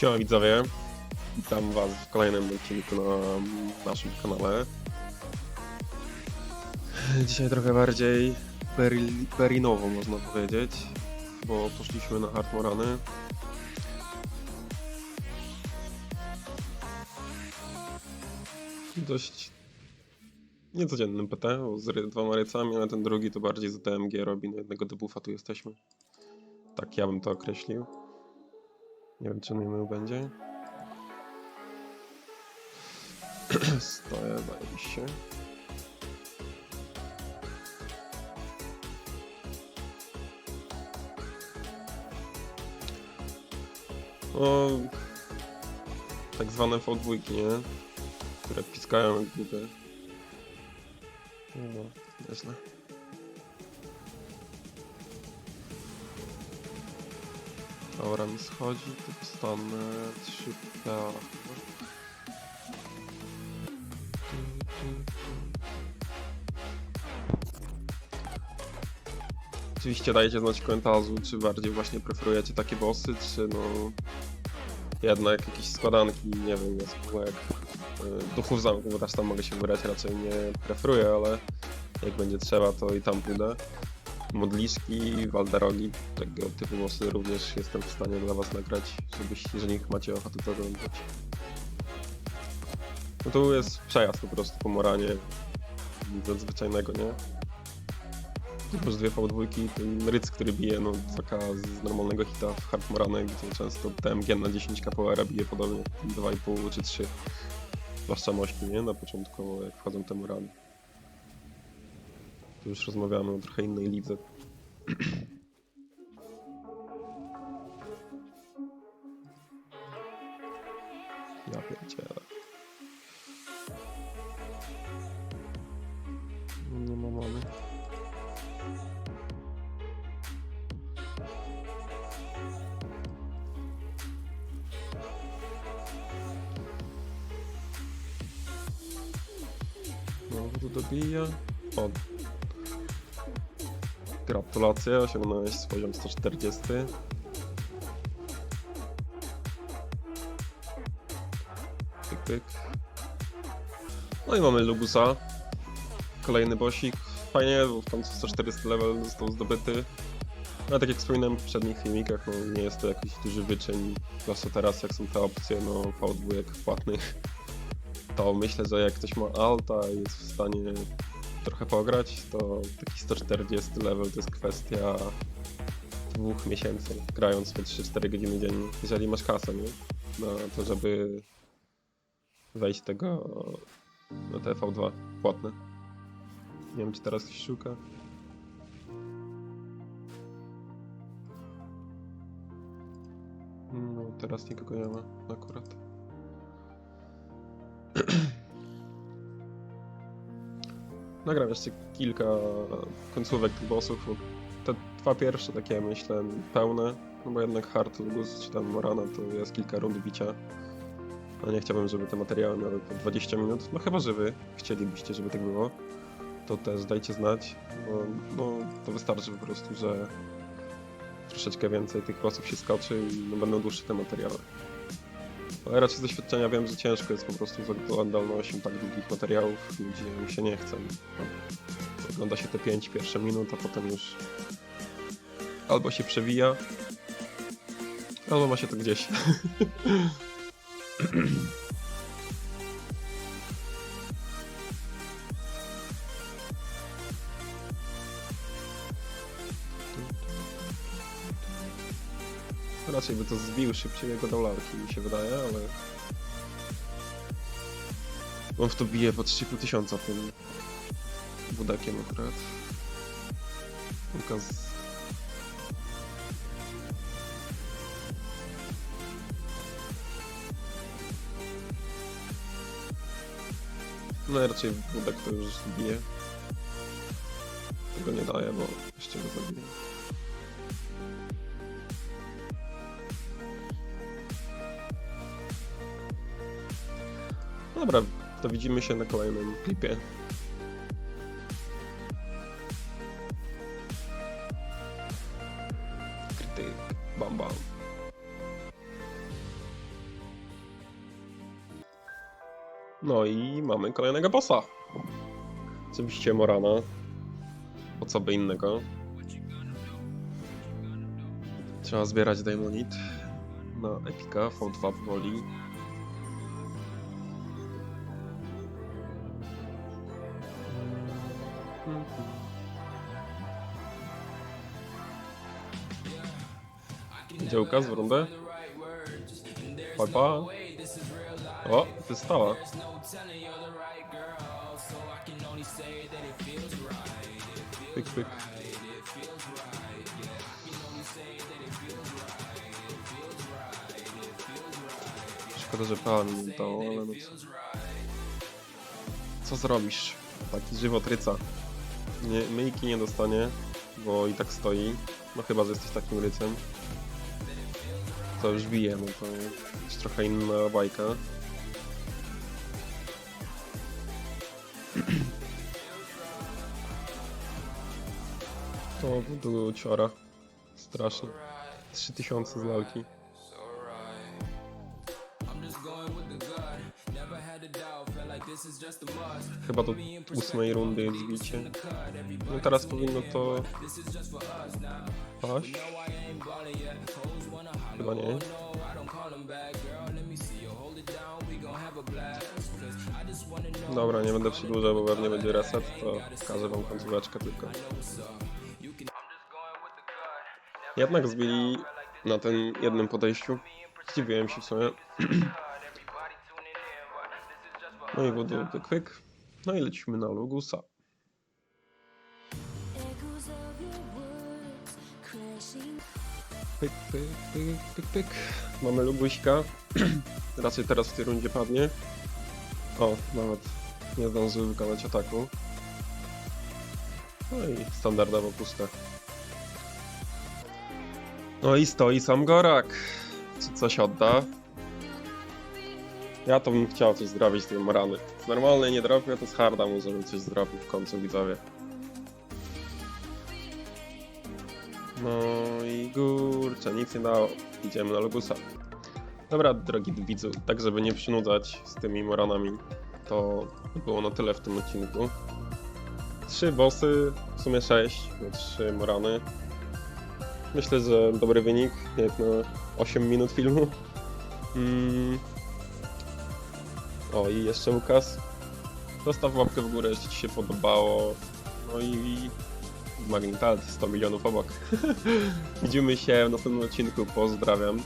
Siema widzowie, witam was w kolejnym odcinku na naszym kanale. Dzisiaj trochę bardziej peri- perinowo można powiedzieć, bo poszliśmy na Hardmorany. Dość niecodziennym PT, z dwoma rycami, ale ten drugi to bardziej z DMG robi, no jednego debuffa tu jesteśmy. Tak ja bym to określił. Nie wiem, czy Nemo będzie. Stoję, zajebiście. O, tak zwane V2, nie? Które piskają jak głupie. No, nieźle. Dobra, mi schodzi, to dostanę 3 PA. Oczywiście dajcie znać w komentarzu, czy bardziej właśnie preferujecie takie bossy, czy no jednak jakieś składanki, nie wiem, jaskółek, y, duchów zamku, bo też tam mogę się wybrać, raczej nie preferuję, ale jak będzie trzeba, to i tam pójdę modliszki, waldarogi, tego typu bossy również jestem w stanie dla was nagrać, żebyś, jeżeli macie ochotę to oglądać. No tu jest przejazd po prostu po Moranie, nic zwyczajnego, nie? Plus dwie V2, ten ryc, który bije, no taka z normalnego hita w Hard Morane, gdzie często TMG na 10 kPR bije podobnie 2,5 czy 3. Zwłaszcza mości, nie? Na początku, jak wchodzą te Morany. Tu już rozmawiamy o trochę innej lidze. Ja pierdzielę. Nie ma mamy. Znowu tu dobija. O. Gratulacje, osiągnąłeś poziom 140. Pyk, pyk. No i mamy Lubusa. Kolejny bosik. Fajnie, bo w końcu 140 level został zdobyty. No tak jak wspominałem w poprzednich filmikach, no nie jest to jakiś duży wyczyn. Zwłaszcza teraz jak są te opcje no V2 płatnych. To myślę, że jak ktoś ma alta i jest w stanie trochę pograć, to taki 140 level to jest kwestia dwóch miesięcy, grając po 3-4 godziny dziennie, jeżeli masz kasę, nie? To, żeby wejść tego na TV2 płatne. Nie wiem, czy teraz ktoś szuka. No, teraz nikogo nie ma akurat. Nagram jeszcze kilka końcówek tych bossów. bo Te dwa pierwsze takie myślę pełne, no bo jednak Hard Lugus czy tam Morana to jest kilka rund bicia. A nie chciałbym, żeby te materiały miały po 20 minut. No chyba, że wy chcielibyście, żeby tak było. To też dajcie znać, bo no, to wystarczy po prostu, że troszeczkę więcej tych bossów się skoczy i no, będą dłuższe te materiały. Ale raczej z doświadczenia wiem, że ciężko jest po prostu z oglądalnością tak długich materiałów, gdzie mi się nie chce. Ogląda się te 5 pierwsze minut, a potem już albo się przewija, albo ma się to gdzieś. Raczej by to zbił szybciej jego dolarki, mi się wydaje, ale... On w to bije po 3,5 tysiąca tym budakiem akurat. Z... No raczej budek to już zbije. Tego nie daje, bo jeszcze go zabije. Dobra, to widzimy się na kolejnym klipie. Krytyk, bam bam. No i mamy kolejnego bossa. Oczywiście Morana. Po co by innego? Trzeba zbierać Daimonit na Epika V2 powoli. Działka z w rundę. Pa, pa. O, wystała. Pyk, pyk. Szkoda, że pan nie dał, ale no co. Co zrobisz? Taki żywotryca. Nie, myjki nie dostanie, bo i tak stoi. No chyba, że jesteś takim rycem. To już bije, no to jest trochę inna bajka. To był ciora. Strasznie. 3000 z lalki. Chyba do ósmej rundy jest zbicie. No teraz powinno to paść. Chyba nie. Dobra, nie będę przedłużał, bo pewnie będzie reset, to pokażę wam końcóweczkę tylko. Jednak zbili na tym jednym podejściu. Zdziwiłem się w sumie. No i the quick. No i lecimy na crashing Pyk, pyk, pyk, pyk, pyk. Mamy Luguśka. Raczej teraz w tej rundzie padnie. O, nawet nie zdążył wykonać ataku. No i standardowo puste. No i stoi sam Gorak. Czy coś odda? Ja to bym chciał coś zrobić z tej Morany. Z normalnej nie dropię, to z harda mu, żebym coś zrobił w końcu widzowie. No i kurczę, nic nie dało. Idziemy na Logusa. Dobra, drogi widzu, tak żeby nie przynudzać z tymi Moranami, to było na tyle w tym odcinku. Trzy bossy, w sumie sześć, trzy Morany. Myślę, że dobry wynik, jak na 8 minut filmu. Mm. O, i jeszcze Łukasz. Zostaw łapkę w górę, jeśli Ci się podobało. No i Magnitality 100 milionów obok. Widzimy się w następnym odcinku. Pozdrawiam.